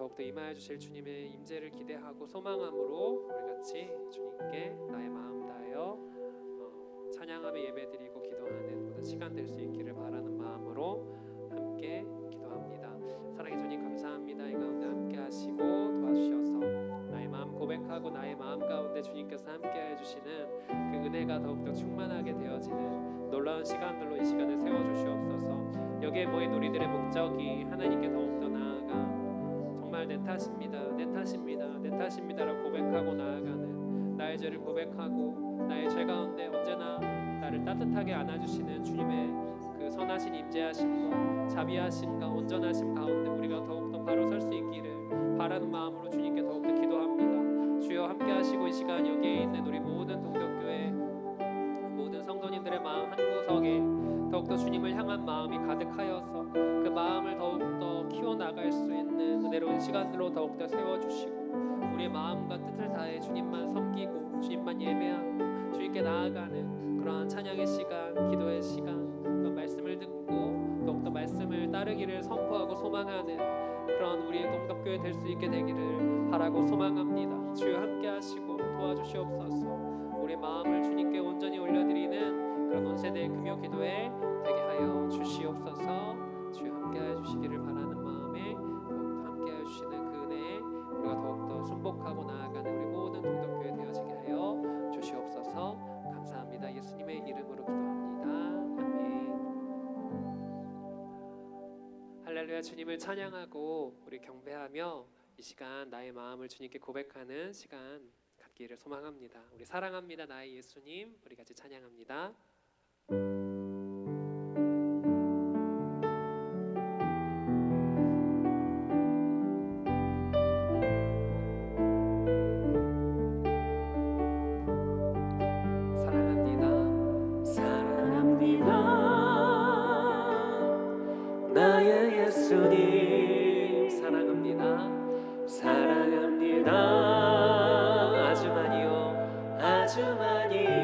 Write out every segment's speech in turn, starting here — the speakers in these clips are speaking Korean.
더욱더 임하여 주실 주님의 임재를 기대하고 소망함으로 우리 같이 주님께 나의 마음 다하여 어, 찬양하며 예배드리고 기도하는 모든 시간 될 수 있기를 바라는 마음으로 함께 기도합니다. 사랑해 주님 감사합니다. 이 가운데 함께 하시고 도와주셔서 나의 마음 고백하고 나의 마음 가운데 주님께서 함께 해 주시는 그 은혜가 더욱더 충만하게 되어지는 놀라운 시간들로 이 시간을 세워 주시옵소서. 여기에 모인 우리들의 목적이 하나님께 정말 내 탓입니다. 내 탓입니다. 내 탓입니다라고 고백하고 나아가는 나의 죄를 고백하고 나의 죄 가운데 언제나 나를 따뜻하게 안아주시는 주님의 그 선하신 임재하심과 자비하심과 온전하심 가운데 우리가 더욱더 바로 설 수 있기를 바라는 마음으로 주님께 더욱더 기도합니다. 주여 함께하시고 이 시간 여기에 있는 우리 모든 동덕교회 모든 성도님들의 마음 한 구석에 더욱더 주님을 향한 마음이 가득하여서 시간들로 더욱더 세워주시고 우리의 마음과 뜻을 다해 주님만 섬기고 주님만 예배하고 주님께 나아가는 그러한 찬양의 시간 기도의 시간 또 말씀을 듣고 더욱더 말씀을 따르기를 선포하고 소망하는 그런 우리의 동덕교회 될 수 있게 되기를 바라고 소망합니다. 주여 함께 하시고 도와주시옵소서. 우리의 마음을 주님께 온전히 올려드리는 그런 온세대 금요 기도에 되게 하여 주시옵소서. 주여 함께하여 주시기를 바라 할렐루야 주님을 찬양하고 우리 경배하며 이 시간 나의 마음을 주님께 고백하는 시간 갖기를 소망합니다 우리 사랑합니다 나의 예수님 우리 같이 찬양합니다. 사랑합니다. 사랑합니다 아주 많이요. 아주 많이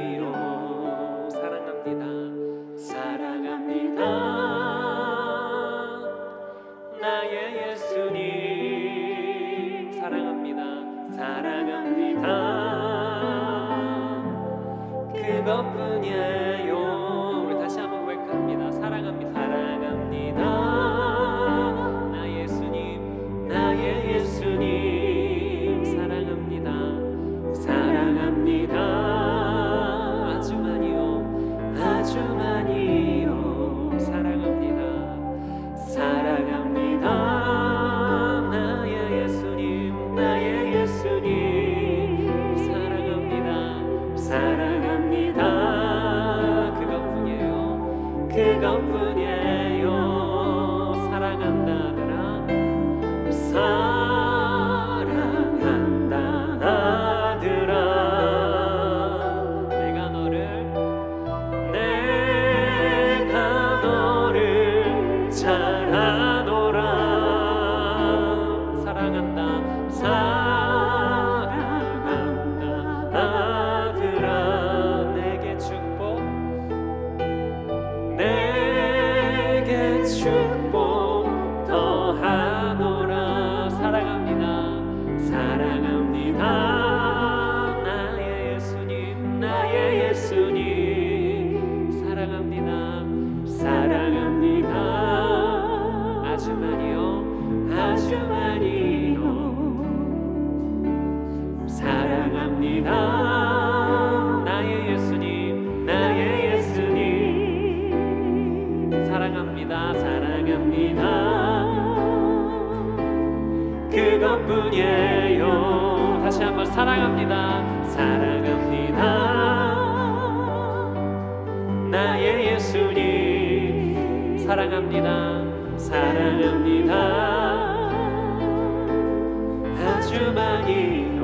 주 많이요.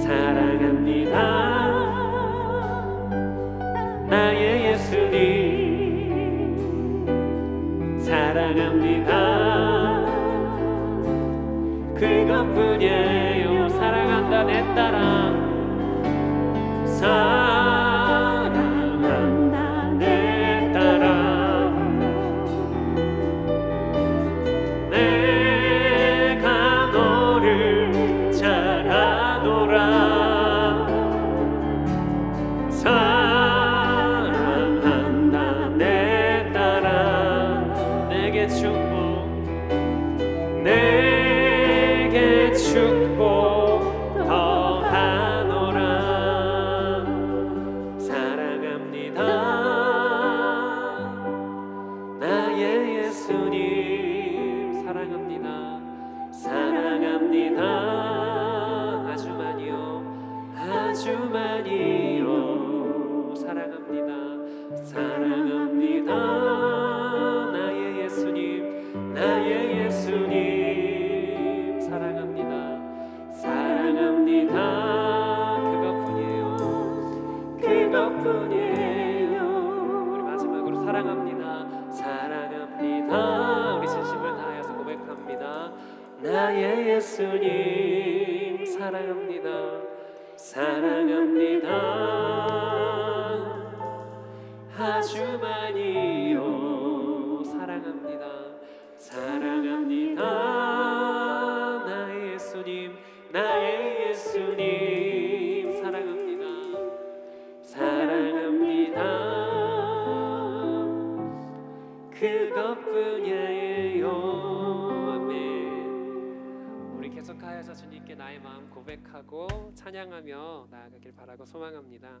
사랑합니다. 나의 예수님. 사랑합니다. 그것뿐이에요. 사랑한다 내 딸아 주님 사랑합니다. 사랑합니다. 아주 많이요. 사랑합니다. 사랑합니다. 기도하고 찬양하며 나아가길 바라고 소망합니다.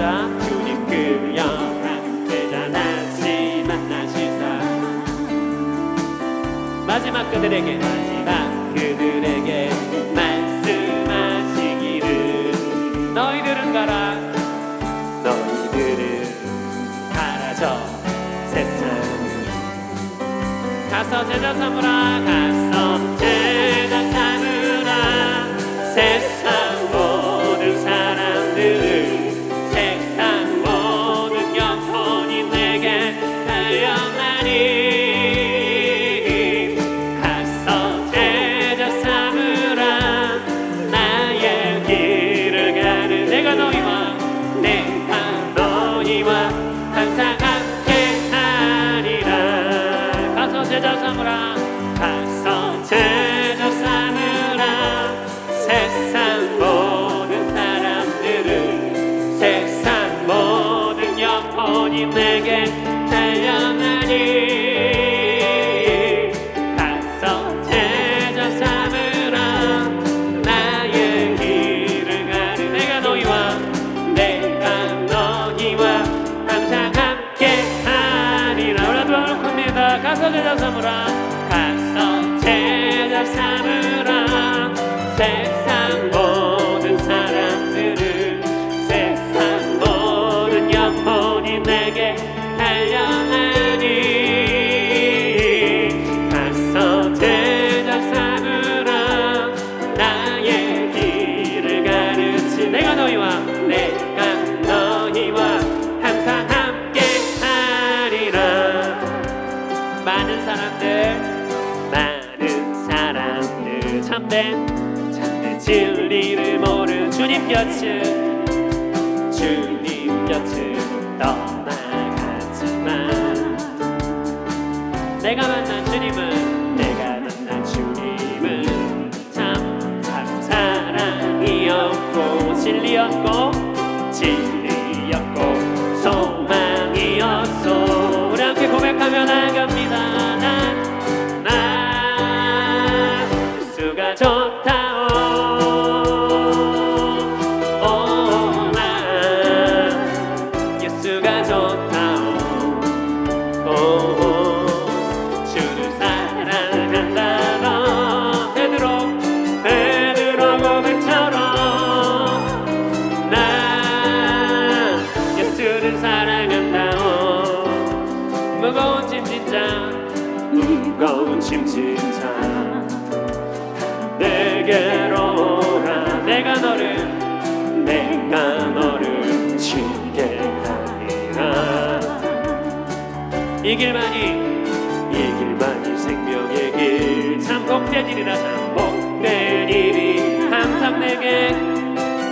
주님 그여. 대단하시 만나시사 마지막 그들에게 마지막 그들에게 말씀하시기를. 너희들은 가라. 너희들은 가라 저 세상. 가서 제자 삼으라 가서 주님 내게 태어나니 참된 참된 진리를 모른 주님 곁을. 주님 곁을 떠나가지마 내가 만난 이 길만이 이 길만이 생명의 길. 참복된 일이라 참복된 일이 항상 내게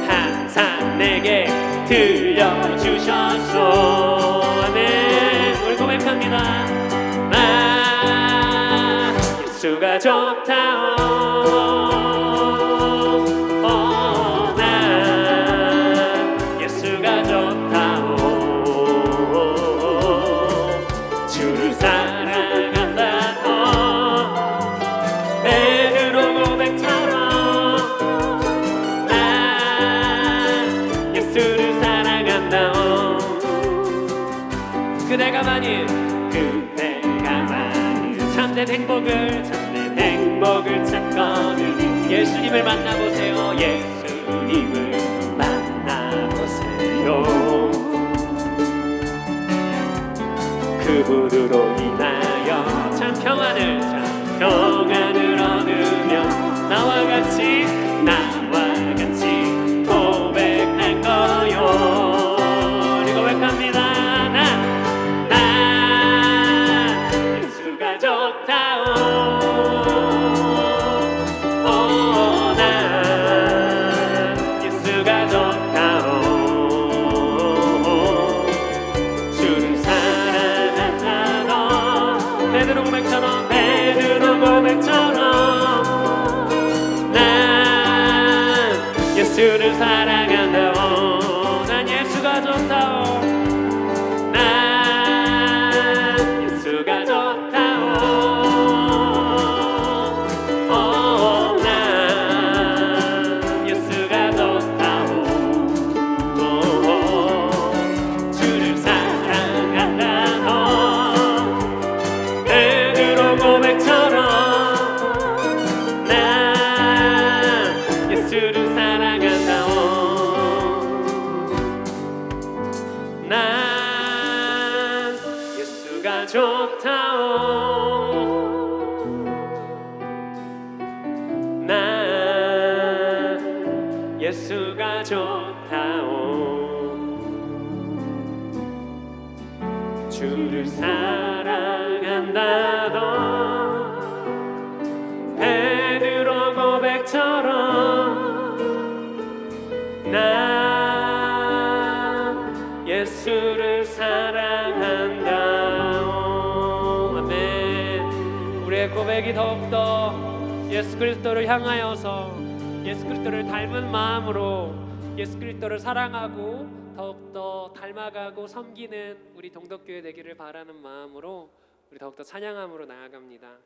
항상 내게 들려주셨소. 아멘. 우리 고백합니다. 나 예수가 좋다 행복을 참된 행복을 찾거든. 예수님을 만나보세요. 예수님을 만나보세요. 그분으로 인하여 참 평안을 참 평안을 얻으며 나와 같이 나 예수 베드로 고백처럼 더욱더 예수 그리스도를 향하여서 예수 그리스도를 닮은 마음으로 예수 그리스도를 사랑하고 더욱더 닮아가고 섬기는 우리 동덕교회 되기를 바라는 마음으로 우리 더욱더 찬양함으로 나아갑니다.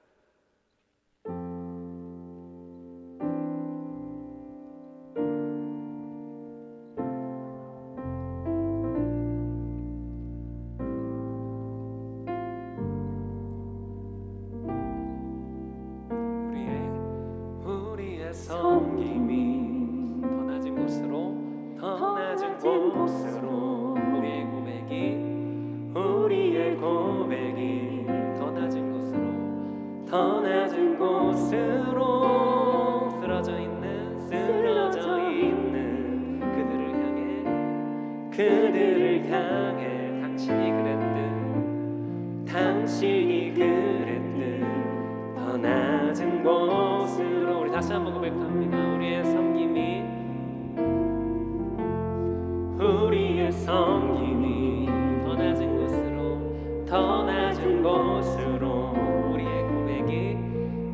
곳으로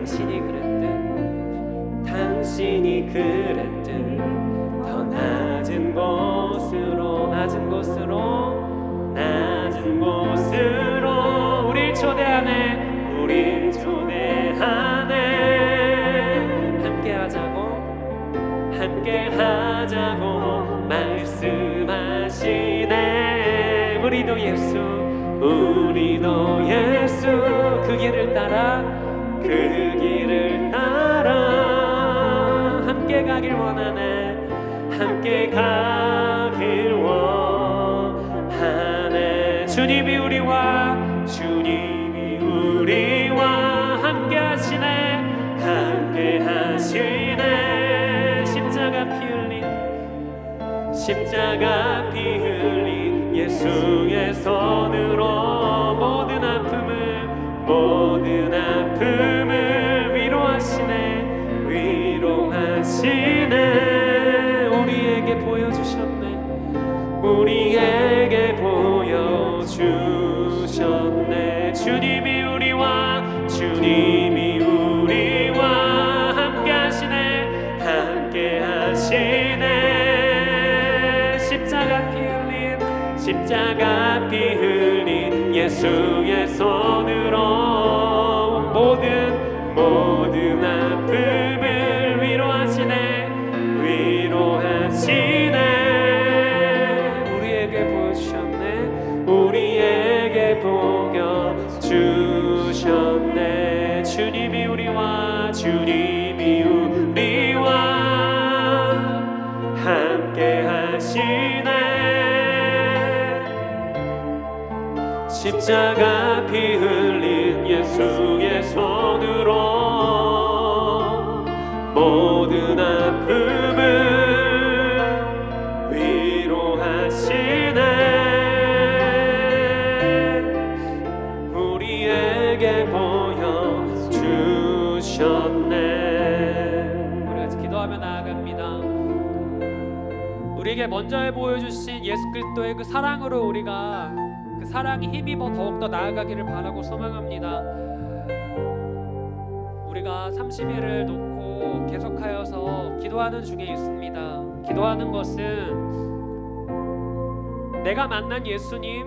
당신이 그랬듯 당신이 그랬듯 더 낮은 곳으로 낮은 곳으로 낮은 곳으로 우릴 초대하네. 우릴 초대하네. 함께 하자고 함께 하자고 말씀하시네. 우리도 예수 우리도 예수 그 길을 따라 그 가길 원하네. 함께 가길 원하네. 주님이 우리와 주님이 우리와 함께 하시네. 함께 하시네. 십자가 피 흘린 십자가 피 흘린 예수의 손으로 모든 아픔을 모든 우리에게 보여주셨네. 주님이 우리와 주님이 우리와 함께 하시네. 함께 하시네. 십자가 피 흘린 십자가 피 흘린 예수의 손으로 모든 모든 우리에게 보여주셨네. 주님이 우리와 주님이 우리와 함께 하시네. 십자가 피흘 먼저 보여주신 예수 그리스도의 그 사랑으로 우리가 그 사랑이 힘입어 더욱더 나아가기를 바라고 소망합니다. 우리가 30일을 놓고 계속하여서 기도하는 중에 있습니다. 기도하는 것은 내가 만난 예수님,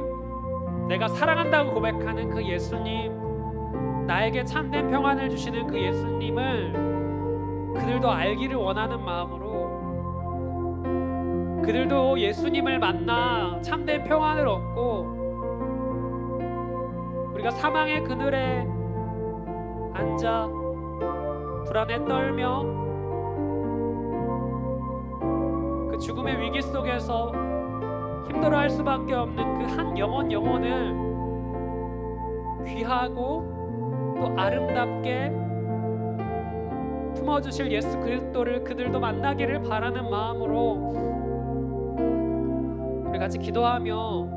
내가 사랑한다고 고백하는 그 예수님, 나에게 참된 평안을 주시는 그 예수님을 그들도 알기를 원하는 마음으로 그들도 예수님을 만나 참된 평안을 얻고 우리가 사망의 그늘에 앉아 불안에 떨며 그 죽음의 위기 속에서 힘들어 할 수밖에 없는 그 한 영혼 영혼을 귀하고 또 아름답게 품어주실 예수 그리스도를 그들도 만나기를 바라는 마음으로 우리 같이 기도하며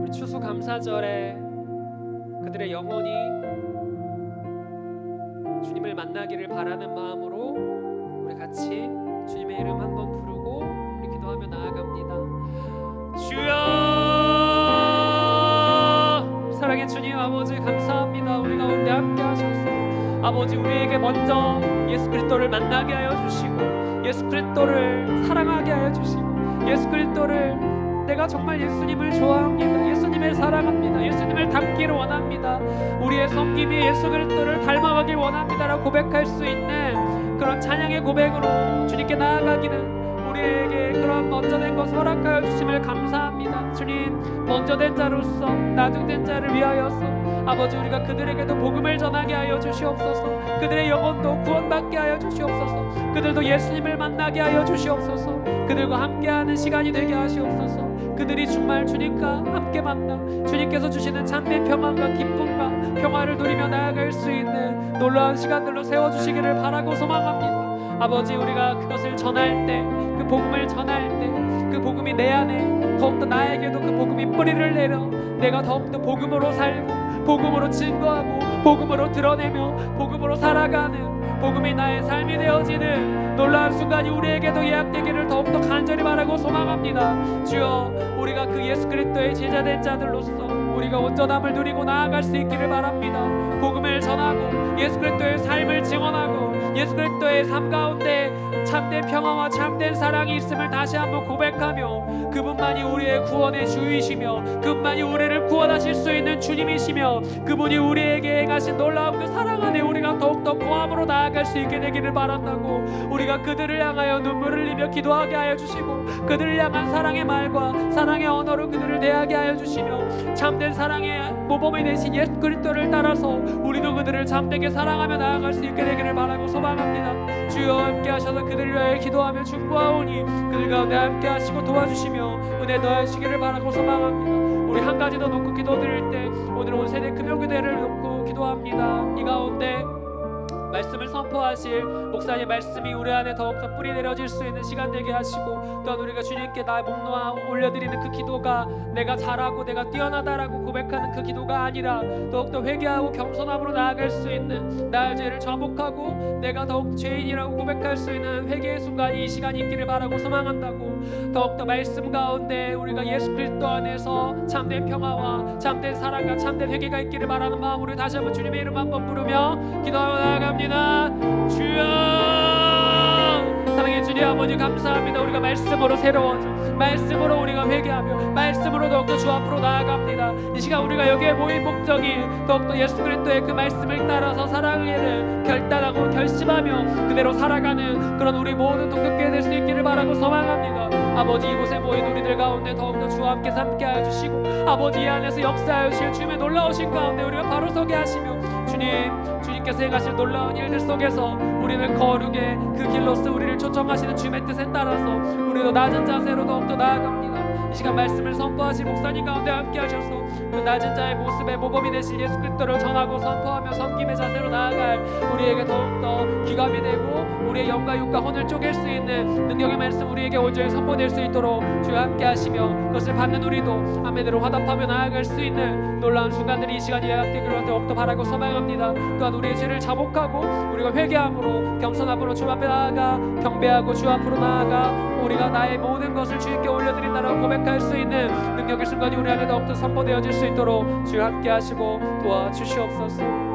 우리 추수 감사절에 그들의 영혼이 주님을 만나기를 바라는 마음으로 우리 같이 주님의 이름 한번 부르고 우리 기도하며 나아갑니다. 주여 사랑의 주님 아버지 감사합니다. 우리 가운데 함께 하셔서 아버지 우리에게 먼저 예수 그리스도를 만나게 하여 주시고 예수 그리스도를 사랑하게 하여 주시고 예수 그리스도를 내가 정말 예수님을 좋아합니다. 예수님을 사랑합니다. 예수님을 닮기를 원합니다. 우리의 섬김이 예수 그리스도를 닮아가길 원합니다라고 고백할 수 있는 그런 찬양의 고백으로 주님께 나아가기는 우리에게 그런 먼저 된 것 허락하여 주심을 감사합니다. 주님 먼저 된 자로서 나중된 자를 위하여서 아버지 우리가 그들에게도 복음을 전하게 하여 주시옵소서. 그들의 영혼도 구원받게 하여 주시옵소서. 그들도 예수님을 만나게 하여 주시옵소서. 그들과 함께하는 시간이 되게 하시옵소서. 그들이 정말 주님과 함께 만나 주님께서 주시는 참된 평안과 기쁨과 평화를 누리며 나아갈 수 있는 놀라운 시간들로 세워주시기를 바라고 소망합니다. 아버지 우리가 그것을 전할 때 그 복음을 전할 때 그 복음이 내 안에 더욱더 나에게도 그 복음이 뿌리를 내려 내가 더욱더 복음으로 살고 복음으로 증거하고 복음으로 드러내며 복음으로 살아가는 복음이 나의 삶이 되어지는 놀라운 순간이 우리에게도 예약되기를 더욱더 간절히 바라고 소망합니다. 주여 우리가 그 예수 그리스도의 제자된 자들로서 우리가 온전함을 누리고 나아갈 수 있기를 바랍니다. 복음을 전하고 예수 그리스도의 삶을 증언하고 예수 그리스도의 삶 가운데 참된 평화와 참된 사랑이 있음을 다시 한번 고백하며 그분만이 우리의 구원의 주이시며 그분만이 우리를 구원하실 수 있는 주님이시며 그분이 우리에게 행하신 놀라운 그 사랑 안에 우리가 더욱더 고함으로 나아갈 수 있게 되기를 바란다고 우리가 그들을 향하여 눈물을 흘리며 기도하게 하여 주시고 그들을 향한 사랑의 말과 사랑의 언어로 그들을 대하게 하여 주시며 참된 사랑의 모범이 되신 예수 그리스도를 따라서 우리도 그들을 참되게 사랑하며 나아갈 수 있게 되기를 바라고 소망합니다. 주여 함께 하셔서 그들을 위하여 기도하며 중보하오니 그들 가운데 함께 하시고 도와주시며 은혜 더하시기를 바라고 소망합니다. 우리 한 가지 더 놓고 기도드릴 때 오늘 온 세대 금요교대를 놓고 기도합니다. 이 가운데 말씀을 선포하실 목사님 말씀이 우리 안에 더욱더 뿌리 내려질 수 있는 시간 되게 하시고 또한 우리가 주님께 나의 목놓아 올려드리는 그 기도가 내가 잘하고 내가 뛰어나다라고 고백하는 그 기도가 아니라 더욱더 회개하고 겸손함으로 나아갈 수 있는 나의 죄를 정복하고 내가 더욱 죄인이라고 고백할 수 있는 회개의 순간이 이 시간이 있기를 바라고 소망한다고 더욱더 말씀 가운데 우리가 예수 그리스도 안에서 참된 평화와 참된 사랑과 참된 회개가 있기를 바라는 마음으로 다시 한번 주님의 이름 한번 부르며 기도하며 나아갑니다 주여. 사랑의 주님 아버지 감사합니다. 우리가 말씀으로 새로워져 말씀으로 우리가 회개하며 말씀으로 더욱더 주 앞으로 나아갑니다. 이 시간 우리가 여기에 모인 목적이 더욱더 예수 그리스도의 그 말씀을 따라서 살아가기를 결단하고 결심하며 그대로 살아가는 그런 우리 모든 동역교회 될수 있기를 바라고 소망합니다. 아버지 이곳에 모인 우리들 가운데 더욱더 주와 함께 함께 하여 주시고 아버지 이 안에서 역사하여 주실 주님의 놀라우신 가운데 우리가 바로 서게 하시며 주님 주님께서 행하실 놀라운 일들 속에서 우리는 거룩의 그 길로서 우리를 초청하시는 주님의 뜻에 따라서 우리도 낮은 자세로 더욱더 나아갑니다. 이 시간 말씀을 선포하신 목사님 가운데 함께 하셔서 그 낮은 자의 모습에 모범이 되실 예수 그리스도를 전하고 선포하며 섬김의 자세로 나아갈 우리에게 더욱더 귀감이 되고 우리의 영과 육과 혼을 쪼갤 수 있는 능력의 말씀 우리에게 온전히 선포될 수 있도록 주와 함께 하시며 그것을 받는 우리도 아멘으로 화답하며 나아갈 수 있는 놀라운 순간들이 이 시간에 예약되기를 더욱더 바라고 소망합니다. 또한 우리의 죄를 자복하고 우리가 회개함으로 겸손함으로 주 앞에 나아가 경배하고 주 앞으로 나아가 우리가 나의 모든 것을 주님께 올려드린다라고 고백 할 수 있는 능력의 순간이 우리 안에 더욱더 선포되어질 수 있도록 주와 함께 하시고 도와주시옵소서